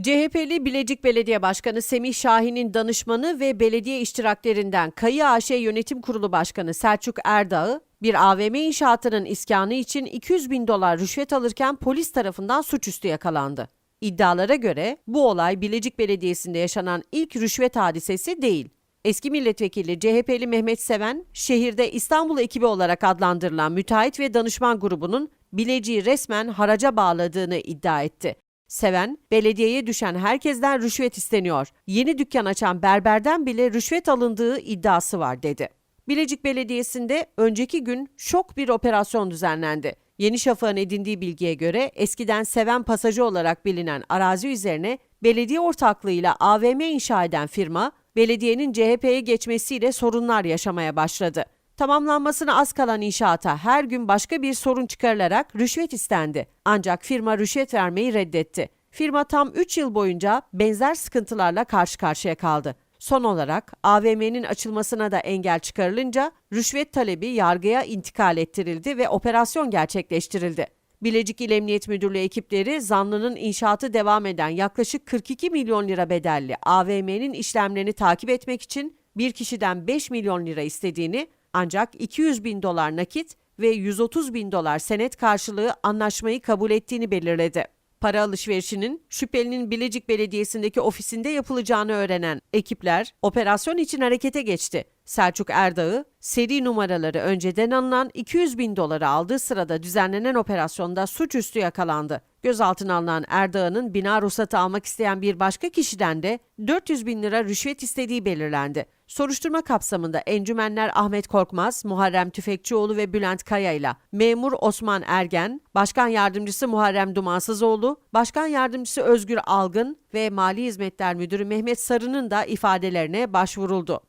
CHP'li Bilecik Belediye Başkanı Semih Şahin'in danışmanı ve belediye iştiraklerinden Kayı AŞ Yönetim Kurulu Başkanı Selçuk Erdağ'ı bir AVM inşaatının iskanı için 200 bin dolar rüşvet alırken polis tarafından suçüstü yakalandı. İddialara göre bu olay Bilecik Belediyesi'nde yaşanan ilk rüşvet hadisesi değil. Eski milletvekili CHP'li Mehmet Seven, şehirde İstanbul ekibi olarak adlandırılan müteahhit ve danışman grubunun Bilecik'i resmen haraca bağladığını iddia etti. Seven, belediyeye düşen herkesten rüşvet isteniyor. Yeni dükkan açan berberden bile rüşvet alındığı iddiası var dedi. Bilecik Belediyesi'nde önceki gün şok bir operasyon düzenlendi. Yeni Şafak'ın edindiği bilgiye göre eskiden Seven Pasajı olarak bilinen arazi üzerine belediye ortaklığıyla AVM inşa eden firma, belediyenin CHP'ye geçmesiyle sorunlar yaşamaya başladı. Tamamlanmasına az kalan inşaata her gün başka bir sorun çıkarılarak rüşvet istendi. Ancak firma rüşvet vermeyi reddetti. Firma tam 3 yıl boyunca benzer sıkıntılarla karşı karşıya kaldı. Son olarak AVM'nin açılmasına da engel çıkarılınca rüşvet talebi yargıya intikal ettirildi ve operasyon gerçekleştirildi. Bilecik İl Emniyet Müdürlüğü ekipleri zanlının inşaatı devam eden yaklaşık 42 milyon lira bedelli AVM'nin işlemlerini takip etmek için bir kişiden 5 milyon lira istediğini ancak 200 bin dolar nakit ve 130 bin dolar senet karşılığı anlaşmayı kabul ettiğini belirledi. Para alışverişinin şüphelinin Bilecik Belediyesi'ndeki ofisinde yapılacağını öğrenen ekipler operasyon için harekete geçti. Selçuk Erdağ'ı seri numaraları önceden alınan 200 bin doları aldığı sırada düzenlenen operasyonda suçüstü yakalandı. Gözaltına alınan Erdağ'ın bina ruhsatı almak isteyen bir başka kişiden de 400 bin lira rüşvet istediği belirlendi. Soruşturma kapsamında encümenler Ahmet Korkmaz, Muharrem Tüfekçioğlu ve Bülent Kaya ile memur Osman Ergen, başkan yardımcısı Muharrem Dumansızoğlu, başkan yardımcısı Özgür Algın ve Mali Hizmetler Müdürü Mehmet Sarı'nın da ifadelerine başvuruldu.